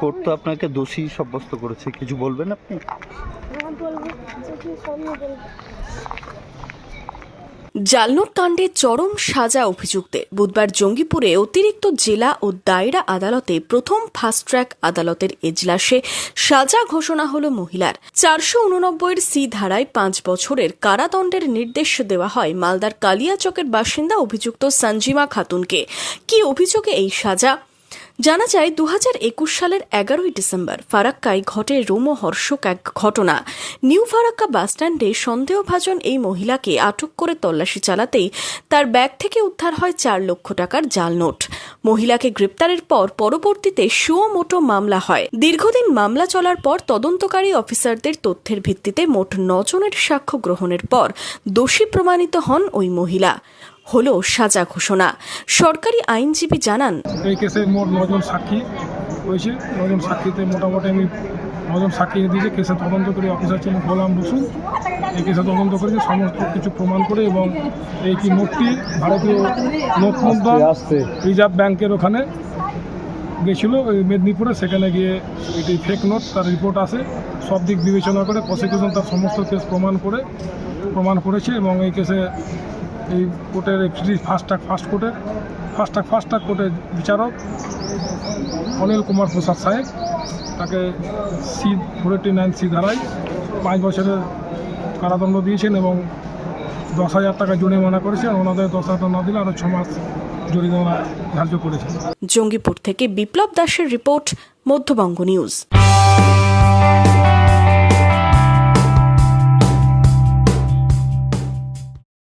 Court তো আপনাকে দোষী সাব্যস্ত করেছে, কিছু বলবেন আপনি? জালনোর কাণ্ডে চরম সাজা অভিযুক্তের বুধবার জঙ্গিপুরে অতিরিক্ত জেলা ও দায়রা আদালতে প্রথম ফাস্ট ট্র্যাক আদালতের এজলাসে সাজা ঘোষণা হল মহিলার। চারশো উননব্বইয়ের সি ধারায় পাঁচ বছরের কারাদণ্ডের নির্দেশ দেওয়া হয় মালদার কালিয়াচকের বাসিন্দা অভিযুক্ত সঞ্জিমা খাতুনকে। কি অভিযোগে এই সাজা? জানা যায় দু সালের এগারোই ডিসেম্বর ফারাক্কায় ঘটে রোমহর্ষক এক ঘটনা। নিউ ফারাক্কা বাসস্ট্যান্ডে সন্দেহভাজন এই মহিলাকে আটক করে তল্লাশি চালাতেই তার ব্যাগ থেকে উদ্ধার হয় চার লক্ষ টাকার জাল নোট। মহিলাকে গ্রেপ্তারের পর পরবর্তীতে সুও মোটো মামলা হয়। দীর্ঘদিন মামলা চলার পর তদন্তকারী অফিসারদের তথ্যের ভিত্তিতে মোট নজনের সাক্ষ্য গ্রহণের পর দোষী প্রমাণিত হন ওই মহিলা। হল সাজা ঘোষণা। সরকারি আইনজীবী জানান, এই কেসে মোট নজন সাক্ষী হয়েছে। নজন সাক্ষীতে মোটামুটি আমি নজন সাক্ষী দিয়েছে। কেসে তদন্ত করে অফিসার ছিলেন গোলাম বসু। এই কেসে তদন্ত করেছে সমস্ত কিছু প্রমাণ করে এবং এই কি নোটটি ভারতীয় নোট মুদ্রণ রিজার্ভ ব্যাংকের ওখানে গেছিল, ওই মেদিনীপুরে। সেখানে গিয়ে এটি ফেক নোট তার রিপোর্ট আসে। সব দিক বিবেচনা করে প্রসিকিউশন তার সমস্ত কেস প্রমাণ করে, প্রমাণ করেছে এবং এই কেসে এই কোর্টের ফার্স্ট ট্রাক ফার্স্ট কোর্টের ফার্স্ট ট্রাক কোর্টের বিচারক অনিল কুমার প্রসাদ সাহেব, তাকে সি ফোরটি নাইন সি ধারায় পাঁচ বছরের কারাদণ্ড দিয়েছেন এবং দশ হাজার টাকা জরিমানা করেছেন। ওনাদের দশ হাজার না দিলে আরও ছ মাস জরিমানা ধার্য করেছেন। জঙ্গিপুর থেকে বিপ্লব দাসের রিপোর্ট, মধ্যবঙ্গ নিউজ।